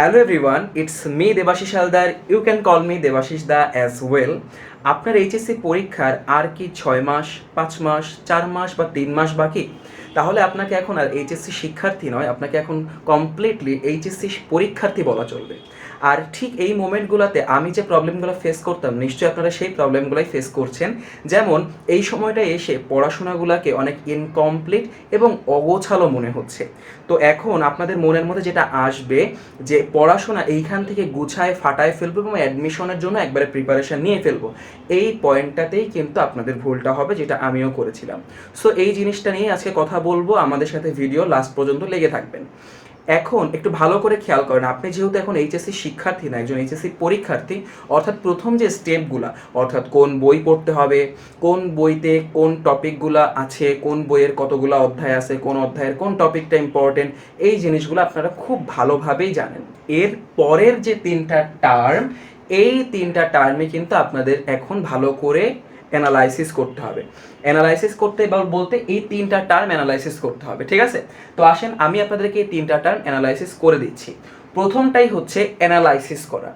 Hello everyone it's me Debashis Haldar you can call me Debashis da as well আপনার HSC পরীক্ষার আর কি ছয় মাস, পাঁচ মাস, চার মাস বা তিন মাস বাকি? তাহলে আপনাকে এখন আর এইচএসসি শিক্ষার্থী নয়, আপনাকে এখন কমপ্লিটলি এইচএসসি পরীক্ষার্থী বলা চলবে। আর ঠিক এই মোমেন্টগুলোতে আমি যে প্রবলেমগুলো ফেস করতাম, নিশ্চয়ই আপনারা সেই প্রবলেমগুলোই ফেস করছেন। যেমন, এই সময়টা এসে পড়াশোনাগুলোকে অনেক ইনকমপ্লিট এবং অগোছালো মনে হচ্ছে। তো এখন আপনাদের মনের মধ্যে যেটা আসবে, যে পড়াশোনা এইখান থেকে গুছায়, ফাটায় ফেলব এবং অ্যাডমিশনের জন্য একবারে প্রিপারেশন নিয়ে ফেলব। এই পয়েন্টটাতেই কিন্তু আপনাদের ভুলটা হবে, যেটা আমিও করেছিলাম। সো এই জিনিসটা নিয়ে আজকে কথা বলব, আমাদের সাথে ভিডিও লাস্ট পর্যন্ত লেগে থাকবেন। এখন একটু ভালো করে খেয়াল করেন, আপনি যেহেতু এখন এইচএসসি শিক্ষার্থী না, একজন এইচএসসি পরীক্ষার্থী, অর্থাৎ প্রথম যে স্টেপগুলা অর্থাৎ কোন বই পড়তে হবে, কোন বইতে কোন টপিকগুলো আছে, কোন বইয়ের কতগুলো অধ্যায় আছে, কোন অধ্যায়ের কোন টপিকটা ইম্পর্টেন্ট এই জিনিসগুলো আপনারা খুব ভালোভাবেই জানেন। এর পরের যে তিনটা টার্ম এই তিনটা টার্মে কিন্তু আপনাদের এখন ভালো করে অ্যানালাইসিস করতে হবে। অ্যানালাইসিস করতে বা বলতে এই তিনটা টার্ম অ্যানালাইসিস করতে হবে, ঠিক আছে? তো আসেন, আমি আপনাদেরকে এই তিনটা টার্ম অ্যানালাইসিস করে দিচ্ছি। প্রথমটাই হচ্ছে অ্যানালাইসিস করা।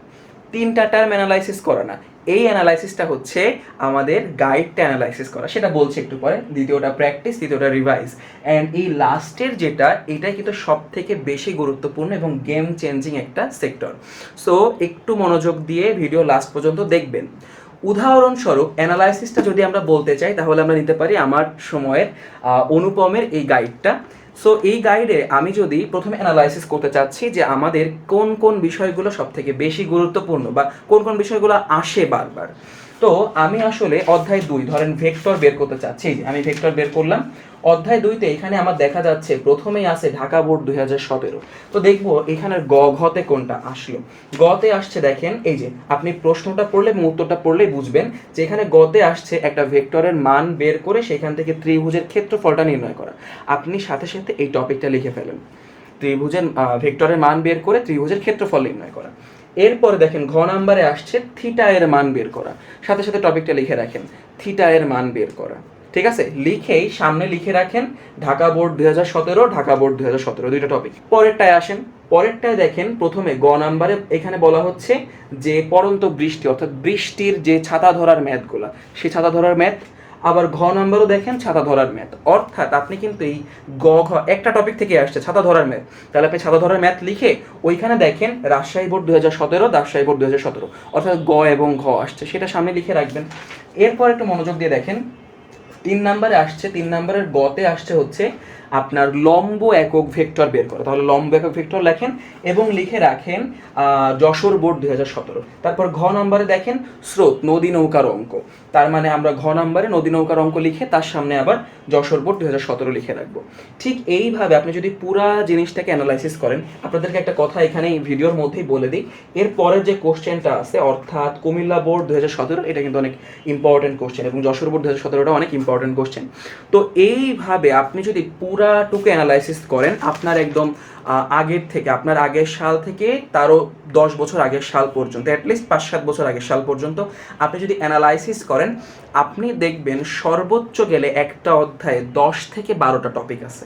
তিনটা টার্ম অ্যানালাইসিস করা না। এই অ্যানালাইসিসটা হচ্ছে আমাদের গাইডটা অ্যানালাইসিস করা। সেটা বলছি একটু পরে। দ্বিতীয়টা প্র্যাকটিস তৃতীয়টা রিভাইজ অ্যান্ড এই লাস্টের যেটা, এটাই কিন্তু সব থেকে বেশি গুরুত্বপূর্ণ এবং গেম চেঞ্জিং একটা সেক্টর সো একটু মনোযোগ দিয়ে ভিডিও লাস্ট পর্যন্ত দেখবেন। উদাহরণস্বরূপ অ্যানালাইসিসটা যদি আমরা বলতে চাই, তাহলে আমরা নিতে পারি আমার সময়ের অনুপমের এই গাইডটা সো এই গাইডে আমি যদি প্রথমে অ্যানালাইসিস করতে চাচ্ছি যে আমাদের কোন কোন বিষয়গুলো সবথেকে বেশি গুরুত্বপূর্ণ বা কোন কোন বিষয়গুলো আসে বারবার। তো আমি আসলে অধ্যায় দুই, ধরেন ভেক্টর বের করতে চাচ্ছি আমি ভেক্টর বের করলাম। অধ্যায় দুইতে এখানে আমার দেখা যাচ্ছে, প্রথমেই আছে ঢাকা বোর্ড দুই হাজার সতেরো। তো দেখব এখানের গ, ঘতে কোনটা আসলো। গতে আসছে দেখেন, এই যে আপনি প্রশ্নটা পড়লে এবং উত্তরটা পড়লেই বুঝবেন যে এখানে গতে আসছে একটা ভেক্টরের মান বের করে সেখান থেকে ত্রিভুজের ক্ষেত্রফলটা নির্ণয় করা। আপনি সাথে সাথে এই টপিকটা লিখে ফেলেন। ত্রিভুজের ভেক্টরের মান বের করে ত্রিভুজের ক্ষেত্রফল নির্ণয় করা। এরপরে দেখেন ঘ নাম্বারে আসছে থিটা এর মান বের করা। সাথে সাথে টপিকটা লিখে রাখেন, থিটা এর মান বের করা। ঠিক আছে? লিখেই সামনে লিখে রাখেন, ঢাকা বোর্ড দুই হাজার সতেরো, ঢাকা বোর্ড দুই হাজার সতেরো, দুইটা টপিক পরেরটায় আসেন, পরেরটায় দেখেন প্রথমে গ নাম্বারে এখানে বলা হচ্ছে যে পরন্ত বৃষ্টি, অর্থাৎ বৃষ্টির যে ছাতা ধরার ম্যাথগুলা সেই ছাতা ধরার ম্যাথ আবার ঘ নাম্বারও দেখেন, ছাতা ধরার ম্যাথ। অর্থাৎ আপনি কিন্তু এই গ, ঘ, একটা টপিক থেকে আসছে, ছাতা ধরার ম্যাথ। তাহলে আপনি ছাতা ধরার ম্যাথ লিখে ওইখানে দেখেন রাজশাহী বোর্ড দু হাজার সতেরো রাজশাহী বোর্ড দু হাজার সতেরো। অর্থাৎ গ এবং ঘ আসছে, সেটা সামনে লিখে রাখবেন। এরপর একটু মনোযোগ দিয়ে দেখেন, তিন নাম্বারে আসছে, তিন নাম্বারের গতে আসছে হচ্ছে আপনার লম্ব একক ভেক্টর বের করা। তাহলে লম্ব একক ভেক্টর লেখেন এবং লিখে রাখেন যশোর বোর্ড দুই তারপর ঘ নম্বরে দেখেন স্রোত, নদী নৌকার অঙ্ক। তার মানে আমরা ঘ নম্বরে নদী নৌকার অঙ্ক লিখে তার সামনে আবার যশোর বোর্ড দুই লিখে রাখব। ঠিক এইভাবে আপনি যদি পুরা জিনিসটাকে অ্যানালাইসিস করেন, আপনাদেরকে একটা কথা এখানে এই ভিডিওর মধ্যেই বলে দিই। এর পরের যে কোশ্চেনটা আছে, অর্থাৎ কুমিল্লা বোর্ড দু হাজার সতেরো, এটা কিন্তু অনেক ইম্পর্টেন্ট কোশ্চেন এবং যশোর বোর্ড দু হাজার সতেরোটা অনেক ইম্পর্টেন্ট কোশ্চেন তো এইভাবে আপনি যদি পুরাটুকু অ্যানালাইসিস করেন আপনার একদম আগের থেকে, আপনার আগের সাল থেকে তারও দশ বছর আগের সাল পর্যন্ত অ্যাটলিস্ট পাঁচ সাত বছর আগের সাল পর্যন্ত আপনি যদি অ্যানালাইসিস করেন, আপনি দেখবেন সর্বোচ্চ গেলে একটা অধ্যায়ে দশ থেকে বারোটা টপিক আছে।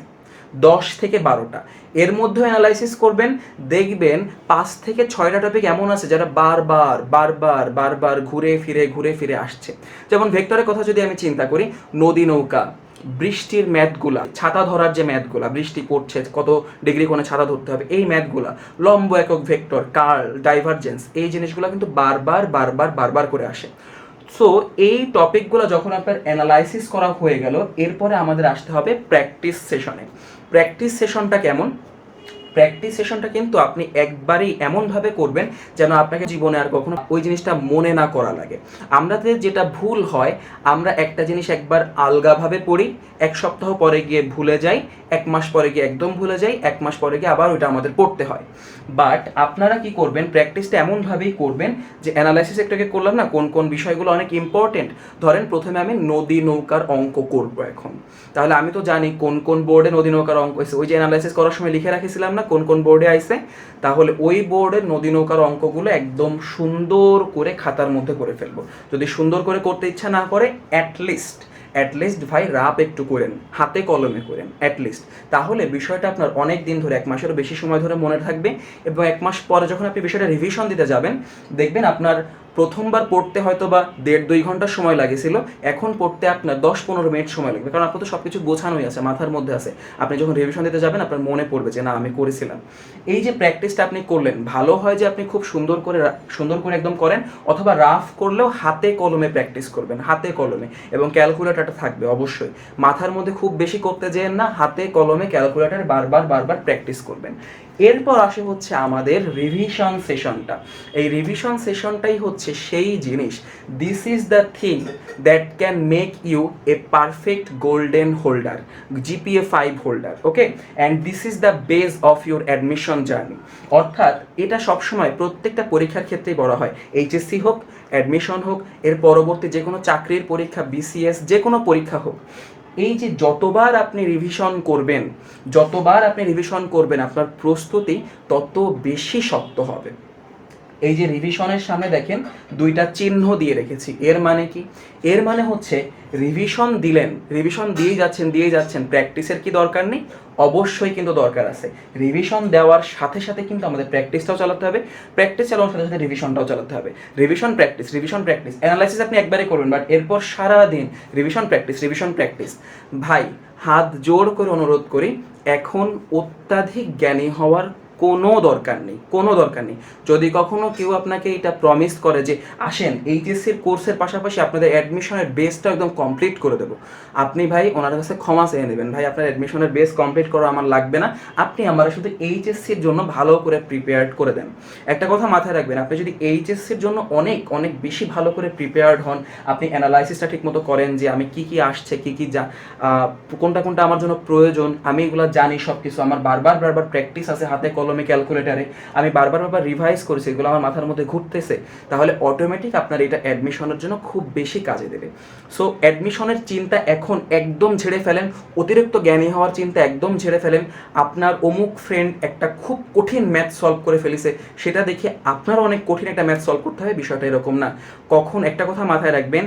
দশ থেকে বারোটা। এর মধ্যে অ্যানালাইসিস করবেন, দেখবেন পাঁচ থেকে ছয়টা টপিক এমন আছে যারা বারবার বারবার বারবার ঘুরে ফিরে ঘুরে ফিরে আসছে। যেমন ভেক্টরের কথা যদি আমি চিন্তা করি, নদী নৌকা, বৃষ্টির ম্যাথগুলা, ছাতা ধরার যে ম্যাথগুলা, বৃষ্টি পড়ছে, কত ডিগ্রি কোণে ছাতা ধরতে হবে, এই ম্যাথগুলা, লম্ব একক ভেক্টর কার্ল ডাইভারজেন্স এই জিনিসগুলো কিন্তু বারবার বারবার বারবার করে আসে। সো এই টপিকগুলো যখন আপনার অ্যানালাইসিস করা হয়ে গেল, এরপরে আমাদের আসতে হবে প্র্যাকটিস সেশনে প্র্যাকটিস সেশনটা কেমন? প্র্যাকটিস সেশনটা কিন্তু আপনি একবারেই এমনভাবে করবেন যেন আপনাকে জীবনে আর কখনো ওই জিনিসটা মনে না করা লাগে। আমাদের যেটা ভুল হয়, আমরা একটা জিনিস একবার আলগাভাবে পড়ি, এক সপ্তাহ পরে গিয়ে ভুলে যাই, এক মাস পরে গিয়ে একদম ভুলে যাই, এক মাস পরে গিয়ে আবার ওইটা আমাদের পড়তে হয়। বাট আপনারা কি করবেন প্র্যাকটিসটা এমনভাবেই করবেন যে অ্যানালাইসিস একটাকে করলাম না, কোন কোন বিষয়গুলো অনেক ইম্পর্টেন্ট ধরেন প্রথমে আমি নদী নৌকার অঙ্ক করব এখন। তাহলে আমি তো জানি কোন কোন বোর্ডে নদী নৌকার অঙ্ক এসে ওই যে অ্যানালাইসিস করার সময় লিখে রাখিছিলাম না কোন কোন বোর্ডে আইছে, তাহলে ওই বোর্ডের নদী নৌকার অঙ্কগুলো একদম সুন্দর করে খাতার মধ্যে করে ফেলব। যদি সুন্দর করে করতে ইচ্ছা না করে অ্যাটলিস্ট অ্যাটলিস্ট ভাই রাপ একটু করেন, হাতে কলমে করেন অ্যাটলিস্ট তাহলে বিষয়টা আপনার অনেক দিন ধরে, এক মাসেরও বেশি সময় ধরে মনে থাকবে এবং এক মাস পরে যখন আপনি বিষয়টা রিভিশন দিতে যাবেন, দেখবেন আপনার প্রথমবার পড়তে হয়তো বা দেড় দুই ঘণ্টা সময় লাগেছিল, এখন পড়তে আপনার দশ পনেরো মিনিট সময় লাগবে। কারণ আপনার তো সব কিছু গোছানোই আছে, মাথার মধ্যে আছে। আপনি যখন রিভিশন দিতে যাবেন, আপনার মনে পড়বে যে, না, আমি করেছিলাম। এই যে প্র্যাকটিসটা আপনি করলেন, ভালো হয় যে আপনি খুব সুন্দর করে সুন্দর করে একদম করেন, অথবা রাফ করলেও হাতে কলমে প্র্যাকটিস করবেন, হাতে কলমে। এবং ক্যালকুলেটরটা থাকবে, অবশ্যই। মাথার মধ্যে খুব বেশি করতে যেন না, হাতে কলমে ক্যালকুলেটার বারবার বারবার প্র্যাকটিস করবেন। এরপর আসে হচ্ছে আমাদের রিভিশন সেশনটা এই রিভিশন সেশনটাই হচ্ছে সেই জিনিস। This is the thing that can make you a perfect golden holder GPA five holder okay and this is the base of your admission journey অর্থাৎ এটা সবসময় প্রত্যেকটা পরীক্ষার ক্ষেত্রেই বলা হয়। এইচএসসি হোক অ্যাডমিশন হোক, এর পরবর্তী যে কোনো চাকরির পরীক্ষা বিসিএস যে কোনো পরীক্ষা হোক। এই যে যতবার আপনি রিভিশন করবেন, যতবার আপনি রিভিশন করবেন, আপনার প্রস্তুতি তত বেশি শক্ত হবে। এই যে রিভিশনের সামনে দেখেন, দুইটা চিহ্ন দিয়ে রেখেছি। এর মানে কি? এর মানে হচ্ছে রিভিশন দিলেন রিভিশন দিয়েই যাচ্ছেন দিয়েই যাচ্ছেন। প্র্যাকটিসের কি দরকার নেই? অবশ্যই কিন্তু দরকার আছে। রিভিশন দেওয়ার সাথে সাথে কিন্তু আমাদের প্র্যাকটিসটাও চালাতে হবে প্র্যাকটিস চালানোর সাথে সাথে রিভিশনটাও চালাতে হবে। Revision practice revision practice analysis আপনি একবারে করবেন বাট এরপর সারাদিন রিভিশন প্র্যাকটিস রিভিশন প্র্যাকটিস ভাই, হাত জোর করে অনুরোধ করি, এখন অত্যাধিক জ্ঞানী হওয়ার কোনো দরকার নেই, কোনো দরকার নেই। যদি কখনো কেউ আপনাকে এটা প্রমিস করে যে, আসেন এইচএসসির কোর্সের পাশাপাশি আপনাদের অ্যাডমিশনের বেসটা একদম কমপ্লিট করে দেবো। আপনি ভাই ওনার কাছে ক্ষমা চেয়ে নেবেন। ভাই, আপনার অ্যাডমিশনের বেস কমপ্লিট করা আমার লাগবে না। আপনি আমার শুধু এইচএসসির জন্য ভালো করে প্রিপেয়ার্ড করে দেন। একটা কথা মাথায় রাখবেন, আপনি যদি এইচএসসির জন্য অনেক অনেক বেশি ভালো করে প্রিপেয়ার্ড হন, আপনি অ্যানালাইসিসটা ঠিকমতো করেন যে, আমি কি কি আসছে, কি কি যা কোনটা কোনটা আমার জন্য প্রয়োজন, আমি এগুলো জানি সব কিছু আমার বারবার বারবার প্র্যাকটিস আছে হাতে কলমে ক্যালকুলেটারে আমি বারবার বারবার রিভাইজ করেছি, এগুলো আমার মাথার মধ্যে ঘুরতেছে, তাহলে অটোমেটিক আপনার এটা অ্যাডমিশনের জন্য খুব বেশি কাজে দেবে। সো অ্যাডমিশনের চিন্তা এখন একদম ঝেড়ে ফেলেন, অতিরিক্ত জ্ঞানী হওয়ার চিন্তা একদম ঝেড়ে ফেলেন, আপনার অমুক ফ্রেন্ড একটা খুব কঠিন ম্যাথ সলভ করে ফেলেছে, সেটা দেখে আপনার অনেক কঠিন একটা ম্যাথ সলভ করতে হবে, বিষয়টা এরকম না। কখন, একটা কথা মাথায় রাখবেন,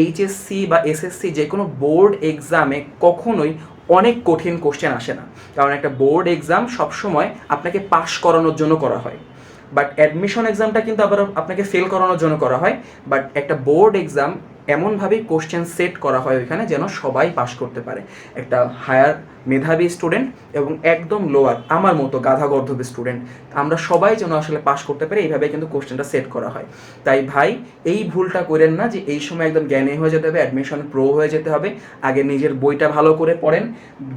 এইচএসসি বা এসএসসি যে কোনো বোর্ড এক্সামে কখনোই অনেক কঠিন কোশ্চেন আসে না। কারণ একটা বোর্ড এক্সাম সবসময় আপনাকে পাশ করানোর জন্য করা হয়। বাট অ্যাডমিশন এক্সামটা কিন্তু আবার আপনাকে ফেল করানোর জন্য করা হয়। বাট একটা বোর্ড এক্সাম এমনভাবেই কোশ্চেন সেট করা হয় ওইখানে যেন সবাই পাশ করতে পারে। একটা হায়ার মেধাবী স্টুডেন্ট এবং একদম লোয়ার আমার মতো গাধা গর্ধবী স্টুডেন্ট আমরা সবাই যেন আসলে পাশ করতে পারে এইভাবে কিন্তু কোশ্চেনটা সেট করা হয়। তাই ভাই, এই ভুলটা করেন না যে এই সময় একদম জ্ঞানী হয়ে যেতে হবে অ্যাডমিশন প্রো হয়ে যেতে হবে, আগে নিজের বইটা ভালো করে পড়েন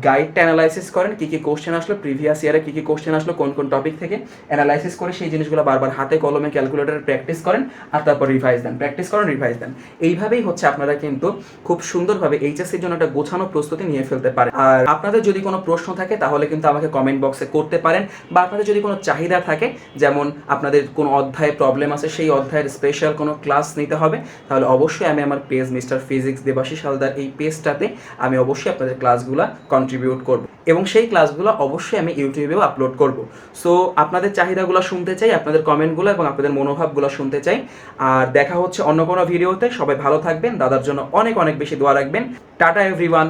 গাইডটা অ্যানালাইসিস করেন, কী কী কোশ্চেন আসলো প্রিভিয়াস ইয়ারে কী কী কোশ্চেন আসলো, কোন কোন টপিক থেকে অ্যানালাইসিস করে সেই জিনিসগুলো বারবার হাতে কলমে ক্যালকুলেটারে প্র্যাকটিস করেন, আর তারপর রিভাইজ দেন প্র্যাকটিস করেন রিভাইজ দেন। এইভাবেই হচ্ছে আপনারা কিন্তু খুব সুন্দরভাবে এইচএসসির জন্য একটা গোছানো প্রস্তুতি নিয়ে ফেলতে পারেন। আর আপনাদের যদি কোনো প্রশ্ন থাকে, তাহলে কিন্তু আমাকে কমেন্ট বক্সে করতে পারেন বা আপনাদের যদি কোনো চাহিদা থাকে, যেমন আপনাদের কোনো অধ্যায়ে প্রবলেম আছে, সেই অধ্যায়ের স্পেশাল কোনো ক্লাস নিতে হবে, তাহলে অবশ্যই আমি আমার page Mister Physics Debashis Haldar এই পেজটাতে আমি অবশ্যই আপনাদের ক্লাসগুলো কন্ট্রিবিউট করব এবং সেই ক্লাসগুলো অবশ্যই আমি ইউটিউবেও আপলোড করব। সো আপনাদের চাহিদাগুলো শুনতে চাই, আপনাদের কমেন্টগুলো এবং আপনাদের মনোভাবগুলো শুনতে চাই। আর দেখা হচ্ছে অন্য কোনো ভিডিওতে সবাই ভালো থাকবেন, দাদার জন্য অনেক অনেক বেশি দোয়া রাখবেন। Tata everyone